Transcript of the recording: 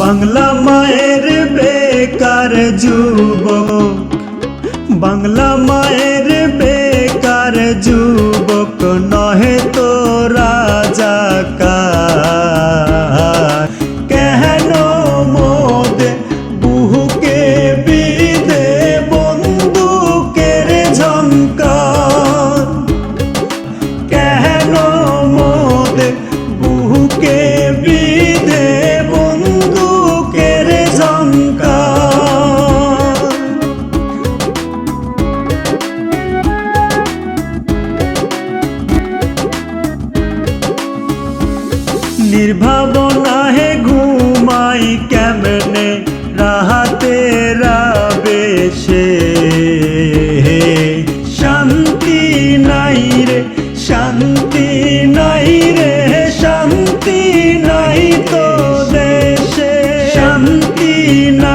বাংলা মায়ের বেকার যুবক। বাংলা মায়ের স্ত্রীর ভাবনা হে ঘুমাই কেমনে? রাহাতে রাবেশে। শান্তি নাই রে, শান্তি নাই রে, শান্তি নাই তো দেশে। শান্তি না